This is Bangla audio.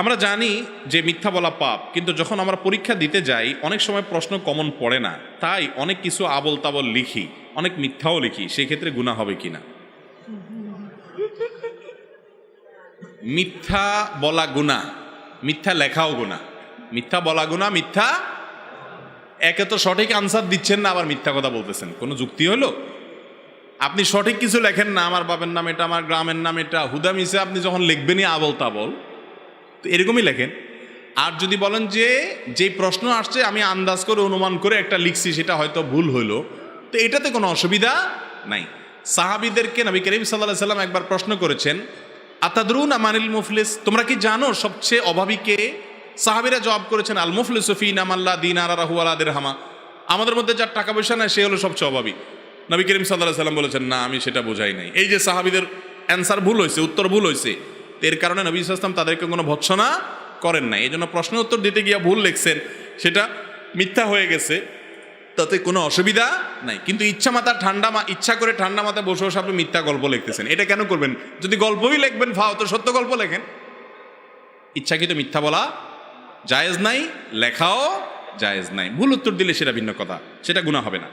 আমরা জানি যে মিথ্যা বলা পাপ, কিন্তু যখন আমরা পরীক্ষা দিতে যাই, অনেক সময় প্রশ্ন কমন পড়ে না। তাই অনেক কিছু আবল তাবল লিখি, অনেক মিথ্যাও লিখি, সেক্ষেত্রে গুণা হবে কিনা মিথ্যা বলা গুণা মিথ্যা লেখাও গুণা মিথ্যা বলা গুণা মিথ্যা? একে তো সঠিক আনসার দিচ্ছেন না, আবার মিথ্যা কথা বলতেছেন। কোনো যুক্তি হলো? আপনি সঠিক কিছু লেখেন না, আমার বাবার নাম এটা, আমার গ্রামের নাম এটা হুদা মিশে আপনি যখন লিখবেনই আবল তাবল তো এরকমই লেখেন। আর যদি বলেন যে যে প্রশ্ন আসছে, আমি আন্দাজ করে অনুমান করে একটা লিখছি, সেটা হয়তো ভুল হলো তো এটাতে কোনো অসুবিধা নাই। সাহাবিদেরকে নবী করিম সাল্লাহ সাল্লাম একবার প্রশ্ন করেছেন, আতাদরুন আমানিল মুফলিস, তোমরা কি জানো সবচেয়ে অভাবীকে সাহাবিরা জবাব করেছেন, আল মুফলিস ফিন আমাল্লা দিন আর রাহু আলাদের হামা আমাদের মধ্যে যার টাকা পয়সা নাই, সে হলো সবচেয়ে অভাবী। নবী করিম সাল্লাহ সাল্লাম বলেছেন, না, আমি সেটা বোঝাই নাই। এই যে সাহাবিদের অ্যান্সার ভুল হয়েছে উত্তর ভুল হয়েছে এর কারণে নবী ইসলাম তাদেরকে কোনো ভৎসনা করেন নাই। এই জন্য প্রশ্ন উত্তর দিতে গিয়ে ভুল লিখছেন। সেটা মিথ্যা হয়ে গেছে। তাতে কোনো অসুবিধা নাই। কিন্তু ইচ্ছা মাথা ঠান্ডা মা ইচ্ছা করে ঠান্ডা মাথায় বসে বসে আপনি মিথ্যা গল্প লিখতেছেন। এটা কেন করবেন? যদি গল্পই লিখবেন, ফাও তো সত্য গল্প লেখেন। ইচ্ছাকৃত মিথ্যা বলা জায়েজ নাই, লেখাও জায়েজ নাই। ভুল উত্তর দিলে সেটা ভিন্ন কথা। সেটা গুণা হবে না।